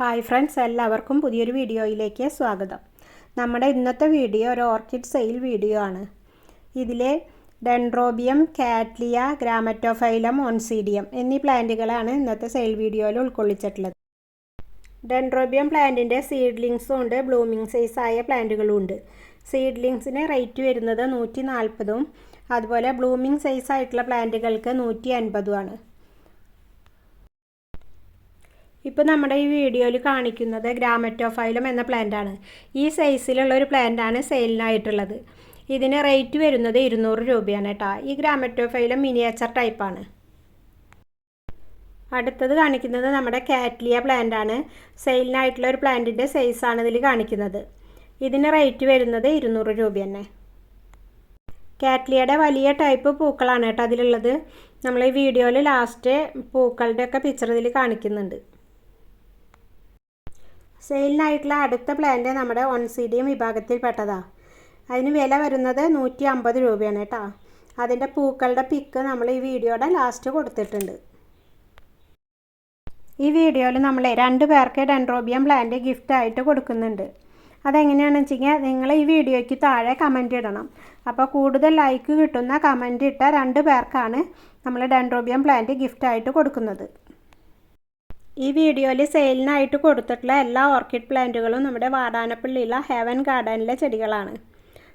Hi friends എല്ലാവർക്കും പുതിയൊരു വീഡിയോയിലേക്ക് സ്വാഗതം. നമ്മുടെ ഇന്നത്തെ വീഡിയോ ഒരു ഓർക്കിഡ് സെയിൽ വീഡിയോ ആണ്. ഇതിലെ ഡെൻഡ്രോബിയം കാറ്റ്ലിയ ഗ്രാമറ്റോഫൈലം ഓൺസീഡിയം എന്നീ പ്ലാന്റുകളാണ് ഇന്നത്തെ സെയിൽ വീഡിയോയിൽ ഉൾക്കൊള്ളിച്ചിട്ടുള്ളത്. ഡെൻഡ്രോബിയം പ്ലാന്റിന്റെ സീഡ്ലിങ്സും ഉണ്ട് ബ്ലൂമിങ് സൈസായ പ്ലാന്റുകളും ഉണ്ട്. സീഡ്ലിങ്സിന് റേറ്റ് വരുന്നത് നൂറ്റി നാൽപ്പതും അതുപോലെ ബ്ലൂമിങ് സൈസായിട്ടുള്ള പ്ലാന്റുകൾക്ക് നൂറ്റി അൻപതുമാണ് ഇപ്പോൾ നമ്മുടെ ഈ വീഡിയോയിൽ കാണിക്കുന്നത് ഗ്രാമറ്റോഫൈലം എന്ന പ്ലാന്റാണ് ഈ സൈസിലുള്ള ഒരു പ്ലാന്റാണ് സെയിലിനായിട്ടുള്ളത് ഇതിന് റേറ്റ് വരുന്നത് ഇരുന്നൂറ് രൂപയാണ് കേട്ടോ ഈ ഗ്രാമറ്റോഫൈലം മിനിയേച്ചർ ടൈപ്പാണ് അടുത്തത് കാണിക്കുന്നത് നമ്മുടെ കാറ്റ്ലിയ പ്ലാന്റ് ആണ്. സെയിലിനായിട്ടുള്ള ഒരു പ്ലാന്റിന്റെ സൈസാണ് ഇതിൽ കാണിക്കുന്നത്. ഇതിന് റേറ്റ് വരുന്നത് ഇരുന്നൂറ് രൂപ തന്നെ കാറ്റ്ലിയയുടെ വലിയ ടൈപ്പ് പൂക്കളാണ് കേട്ടോ അതിലുള്ളത്. നമ്മൾ ഈ വീഡിയോയിൽ ലാസ്റ്റ് പൂക്കളുടെയൊക്കെ പിക്ചർ ഇതിൽ കാണിക്കുന്നുണ്ട്. സെയിലിനായിട്ടുള്ള അടുത്ത പ്ലാന്റ് നമ്മുടെ വൺ സി ഡിയും വിഭാഗത്തിൽപ്പെട്ടതാണ് അതിന് വില വരുന്നത് നൂറ്റി അമ്പത് രൂപയാണ് കേട്ടോ അതിന്റെ പൂക്കളുടെ പിക്ക് നമ്മൾ ഈ വീഡിയോയുടെ ലാസ്റ്റ് കൊടുത്തിട്ടുണ്ട്. ഈ വീഡിയോയിൽ നമ്മൾ രണ്ട് പേർക്ക് ഡെൻഡ്രോബിയം പ്ലാന്റ് ഗിഫ്റ്റ് ആയിട്ട് കൊടുക്കുന്നുണ്ട്. അതെങ്ങനെയാണെന്ന് വെച്ച് കഴിഞ്ഞാൽ നിങ്ങൾ ഈ വീഡിയോയ്ക്ക് താഴെ കമന്റ് ഇടണം. അപ്പോൾ കൂടുതൽ ലൈക്ക് കിട്ടുന്ന കമന്റ് ഇട്ട രണ്ട് പേർക്കാണ് നമ്മൾ ഡെൻഡ്രോബിയം പ്ലാന്റ് ഗിഫ്റ്റായിട്ട് കൊടുക്കുന്നത്. ഈ വീഡിയോയിൽ സെയിലിനായിട്ട് കൊടുത്തിട്ടുള്ള എല്ലാ ഓർക്കിഡ് പ്ലാന്റുകളും നമ്മുടെ വാടാനപ്പള്ളിയിലെ ഹെവൻ ഗാർഡനിലെ ചെടികളാണ്.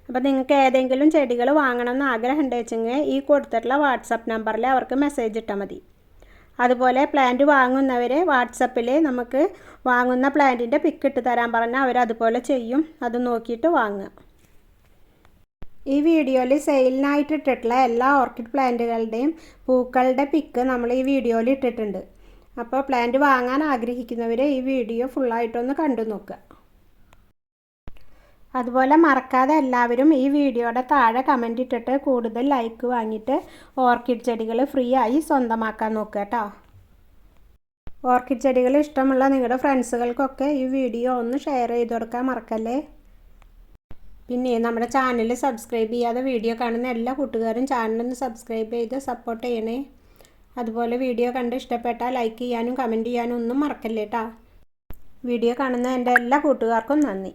അപ്പോൾ നിങ്ങൾക്ക് ഏതെങ്കിലും ചെടികൾ വാങ്ങണമെന്ന് ആഗ്രഹം ഉണ്ടെച്ചെങ്കിൽ ഈ കൊടുത്തിട്ടുള്ള വാട്സപ്പ് നമ്പറിൽ അവർക്ക് മെസ്സേജ് ഇട്ടാൽ മതി. അതുപോലെ പ്ലാന്റ് വാങ്ങുന്നവർ വാട്സപ്പിൽ നമുക്ക് വാങ്ങുന്ന പ്ലാന്റിന്റെ പിക്ക് ഇട്ട് തരാൻ പറഞ്ഞാൽ അവരതുപോലെ ചെയ്യും. അത് നോക്കിയിട്ട് വാങ്ങുക. ഈ വീഡിയോയിൽ സെയിലിനായിട്ട് ഇട്ടിട്ടുള്ള എല്ലാ ഓർക്കിഡ് പ്ലാന്റുകളുടെയും പൂക്കളുടെ പിക്ക് നമ്മൾ ഈ വീഡിയോയിൽ ഇട്ടിട്ടുണ്ട്. അപ്പോൾ പ്ലാന്റ് വാങ്ങാൻ ആഗ്രഹിക്കുന്നവർ ഈ വീഡിയോ ഫുള്ളായിട്ടൊന്ന് കണ്ടു നോക്കുക അതുപോലെ മറക്കാതെ എല്ലാവരും ഈ വീഡിയോയുടെ താഴെ കമന്റ് ഇട്ടിട്ട് കൂടുതൽ ലൈക്ക് വാങ്ങിയിട്ട് ഓർക്കിഡ് ചെടികൾ ഫ്രീ ആയി സ്വന്തമാക്കാൻ നോക്കുക കേട്ടോ. ഓർക്കിഡ് ചെടികൾ ഇഷ്ടമുള്ള നിങ്ങളുടെ ഫ്രണ്ട്സുകൾക്കൊക്കെ ഈ വീഡിയോ ഒന്ന് ഷെയർ ചെയ്ത് കൊടുക്കാൻ മറക്കല്ലേ? പിന്നെ നമ്മുടെ ചാനൽ സബ്സ്ക്രൈബ് ചെയ്യാതെ വീഡിയോ കാണുന്ന എല്ലാ കൂട്ടുകാരും ചാനലൊന്ന് സബ്സ്ക്രൈബ് ചെയ്ത് സപ്പോർട്ട് ചെയ്യണേ. അതുപോലെ വീഡിയോ കണ്ട് ഇഷ്ടപ്പെട്ടാൽ ലൈക്ക് ചെയ്യാനും കമന്റ് ചെയ്യാനും ഒന്നും മറക്കല്ലേട്ടാ. വീഡിയോ കാണുന്ന എന്റെ എല്ലാ കൂട്ടുകാർക്കും നന്ദി.